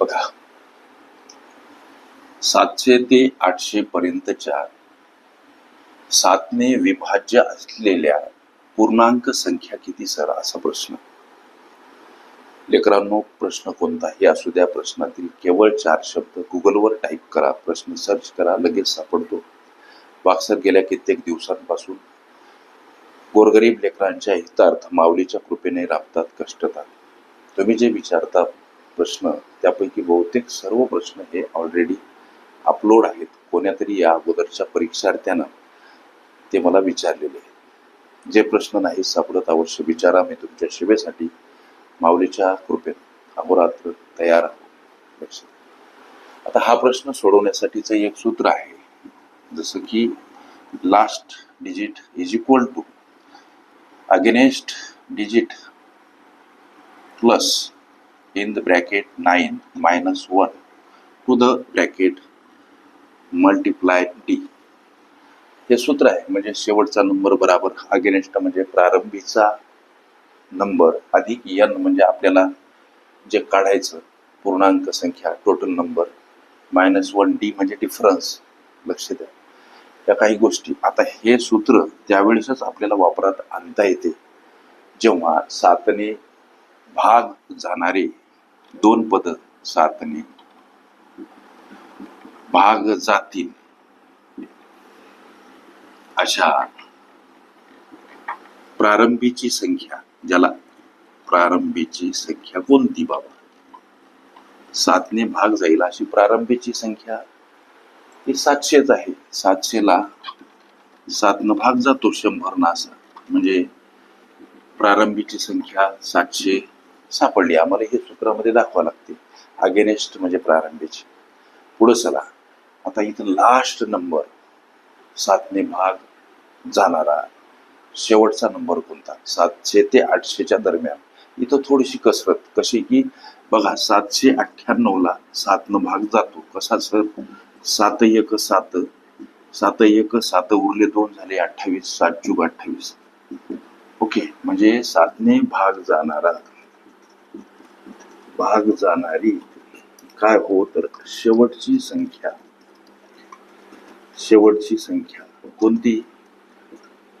बघा. सातशे ते आठशे पर्यंतच्या सातने विभाज्य असलेल्या पूर्णांक संख्या किती सर? असा प्रश्न. लेकरांनो प्रश्न कोणताही असू द्या प्रश्नातील केवळ चार शब्द गुगलवर टाईप करा प्रश्न सर्च करा लगेच सापडतो. वाक्सर गेल्या कित्येक दिवसांपासून गोरगरीब लेकरांच्या हितार्थ माऊलीच्या कृपेने राबतात कष्टतात. तुम्ही जे विचारता प्रश्न त्यापैकी बहुतेक सर्व प्रश्न हे ऑलरेडी अपलोड आहेत. कोण्यातरी या अगोदरच्या परीक्षार्थ्यानं ते मला विचारलेले आहेत. जे प्रश्न नाही सापडत अवश्य विचारा. मी तुमच्या सेवेसाठी माऊलीच्या कृपेत अहोरात्र तयार आहोत. आता हा प्रश्न सोडवण्यासाठीचं एक सूत्र आहे. जसं की last digit is equal to against digit plus in the bracket 9 minus 1 to the bracket multiply d. हे सूत्र आहे म्हणजे शेवटचा नंबर बराबर अगेनेस्ट म्हणजे प्रारंभीचा नंबर अधिक एन म्हणजे आपल्याला जे काढायचं पूर्णांक संख्या total number minus one D म्हणजे डिफरन्स लक्ष द्या. या काही गोष्टी. आता हे सूत्र त्यावेळेसच आपल्याला वापरात आणता येते जेव्हा सातने भाग जाणारे दोन पद सातने भाग जातील अशा प्रारंभीची संख्या ज्याला प्रारंभीची संख्या कोणती बाबा? सातने भाग जाईल अशी प्रारंभीची संख्या. ही सातशेच आहे. सातशेला सातनं भाग जातो शंभर ना असा. म्हणजे प्रारंभीची संख्या सातशे सापडली. आम्हाला हे सूत्रामध्ये दाखवा लागते. अगेनेस्ट म्हणजे प्रारंभीची. पुढं चला. आता इथं लास्ट नंबर सातने भाग जाणारा शेवटचा नंबर कोणता? सातशे ते आठशेच्या दरम्यान. इथं थोडीशी कसरत. कशी की बघा सातशे अठ्ठ्याण्णवला सातनं भाग जातो. कसा सर? सात एक सात. सात एक सात उरले दोन झाले अठ्ठावीस. सात जुग अठ्ठावीस. ओके. म्हणजे सातने भाग जाणारा भाग जाणारी काय हो तर शेवटची संख्या. शेवटची संख्या कोणती?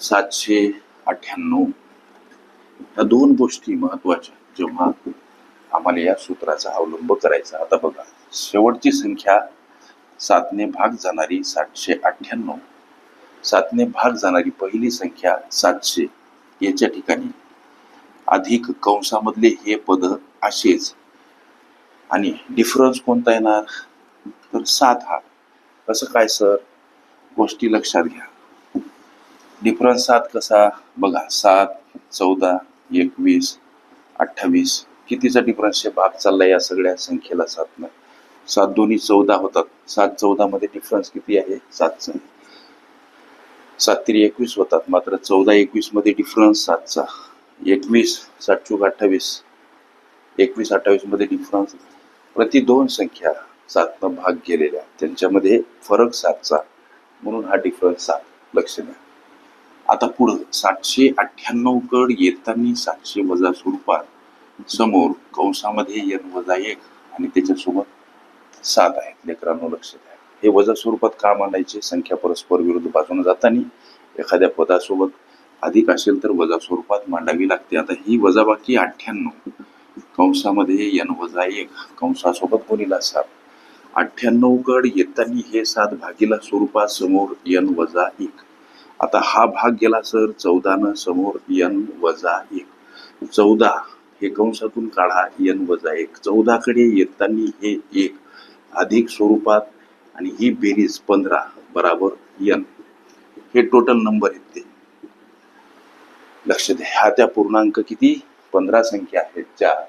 सातशे अठ्ठ्याण्णव. या दोन गोष्टी महत्त्वाच्या जेव्हा आम्हाला या सूत्राचा अवलंब करायचा. आता बघा शेवटची संख्या सातने भाग जाणारी सातशे अठ्ठ्याण्णव. सातने भाग जाणारी पहिली संख्या सातशे. याच्या ठिकाणी अधिक कंसामधले हे पद असेच. आणि डिफरन्स कोणता येणार? तर सात हा. कसं काय सर गोष्टी लक्षात घ्या. डिफरन्स सात कसा? बघा सात चौदा एकवीस अठ्ठावीस. कितीचा डिफरन्स भाग चाललाय या सगळ्या संख्येला सातनं सात दोन्ही चौदा होतात. सात चौदा मध्ये डिफरन्स किती आहे? सातचा सात तरी एकवीस होतात. मात्र चौदा एकवीसमध्ये डिफरन्स सातचा. एकवीस सात चूक अठ्ठावीस. एकवीस अठ्ठावीसमध्ये डिफरन्स प्रति दोन संख्या सातनं भाग गेलेल्या त्यांच्यामध्ये फरक सातचा म्हणून हा डिफरन्स सात. लक्ष द्या. आता पुढं सातशे अठ्ठ्याण्णव कड येताना सातशे वजा स्वरूपात समोर कंसामध्ये एन वजा एक आणि त्याच्यासोबत सात आहेत. लेकरांनो लक्ष द्या. हे वजा स्वरूपात का मानायचे संख्या परस्पर विरुद्ध बाजूने जाताना एखाद्या पदासोबत अधिक असेल तर वजा स्वरूपात मांडावी लागते. आता ही वजाबाकी अठ्ठ्याण्णव. कंसामध्ये यन वजा एक कंसासोबत गुणिला सात अठ्ठ्याण्णव गड येताना हे सात भागीला स्वरूपात समोर यन वजा एक. आता हा भाग गेला सर चौदानं समोर यन वजा एक. चौदा हे कंसातून काढा यन वजा एक. चौदाकडे येताना हे एक. अधिक स्वरूपात आणि ही बेरीज पंधरा बराबर यन. हे टोटल नंबर येते लक्ष द्या. ह्या त्या पूर्णांक किती? पंधरा संख्या आहेत. चार.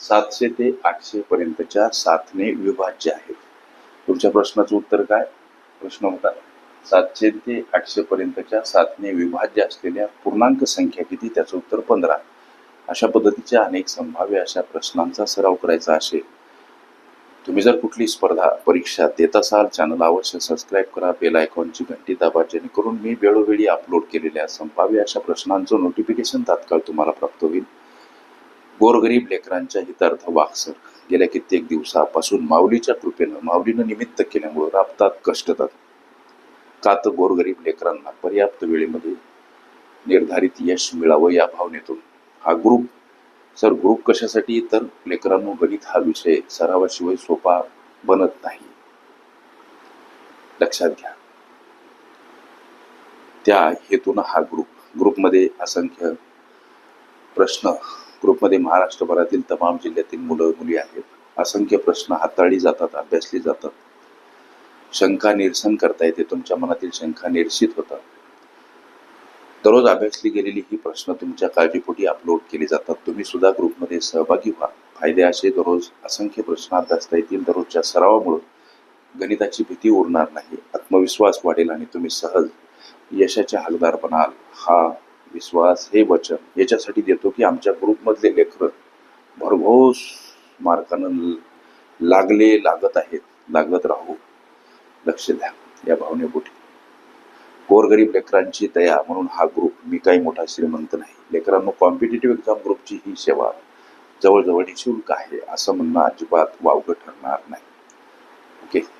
सातशे ते आठशे पर्यंतच्या सातने विभाज्य आहेत. तुमच्या प्रश्नाचं उत्तर काय? प्रश्न होता सातशे ते आठशे पर्यंतच्या सातने विभाज्य असलेल्या पूर्णांक संख्या किती? त्याचं उत्तर पंधरा. अशा पद्धतीच्या अनेक संभाव्य अशा प्रश्नांचा सराव करायचा असेल. तुम्ही जर कुठली स्पर्धा परीक्षा देत असाल चॅनल अवश्य सबस्क्राईब करा बेल आयकॉनची घंटी दाबा जेणेकरून मी वेळोवेळी अपलोड केलेल्या संभाव्य अशा प्रश्नांचं नोटिफिकेशन तात्काळ तुम्हाला प्राप्त होईल. गोरगरीब लेकरांच्या हितार्थ वाक्सर गेल्या कित्येक दिवसापासून माऊलीच्या कृपेनं माऊलीनं निमित्त केल्यामुळं राबतात कष्टतात. का तर गोरगरीब लेकरांना पर्याप्त वेळेमध्ये निर्धारित यश मिळावं या भावनेतून. हा ग्रुप सर ग्रुप कशासाठी? तर लेकरांनो गणित हा विषय सरावाशिवाय सोपा बनत नाही. लक्षात घ्या. त्या हेतून हा ग्रुप ग्रुपमध्ये असंख्य प्रश्न ग्रुपमध्ये महाराष्ट्रभरातील तमाम जिल्ह्यातील मुलं मुली आहेत. असंख्य प्रश्न हाताळली जातात अभ्यासली जातात. शंका निरसन करता येते तुमच्या मनातील शंका निरसित होतात. दररोज अभ्यासली गेलेली ही प्रश्न तुमच्या काळजीपोटी अपलोड केले जातात. तुम्ही सुद्धा ग्रुपमध्ये सहभागी व्हा. फायदे असे दररोज असंख्य प्रश्न अभ्यासता येतील. दररोजच्या सरावामुळे गणिताची भीती उरणार नाही. आत्मविश्वास वाढेल आणि तुम्ही सहज यशाच्या हलदार बनाल. हा विश्वास हे वचन याच्यासाठी देतो की आमच्या ग्रुपमधले लेखक भरघोस मार्कानं लागले लागत आहेत लागत राहू. लक्ष द्या या भावनेपोटी. गोरगरीब लेकरांची दया म्हणून हा ग्रुप मी काही मोठा श्रीमंत नाही. लेकरांनो कॉम्पिटेटिव्ह एक्झाम ग्रुपची ही सेवा जवळजवळ निशुल्क आहे असं म्हणणं अजिबात वावगं ठरणार नाही. ओके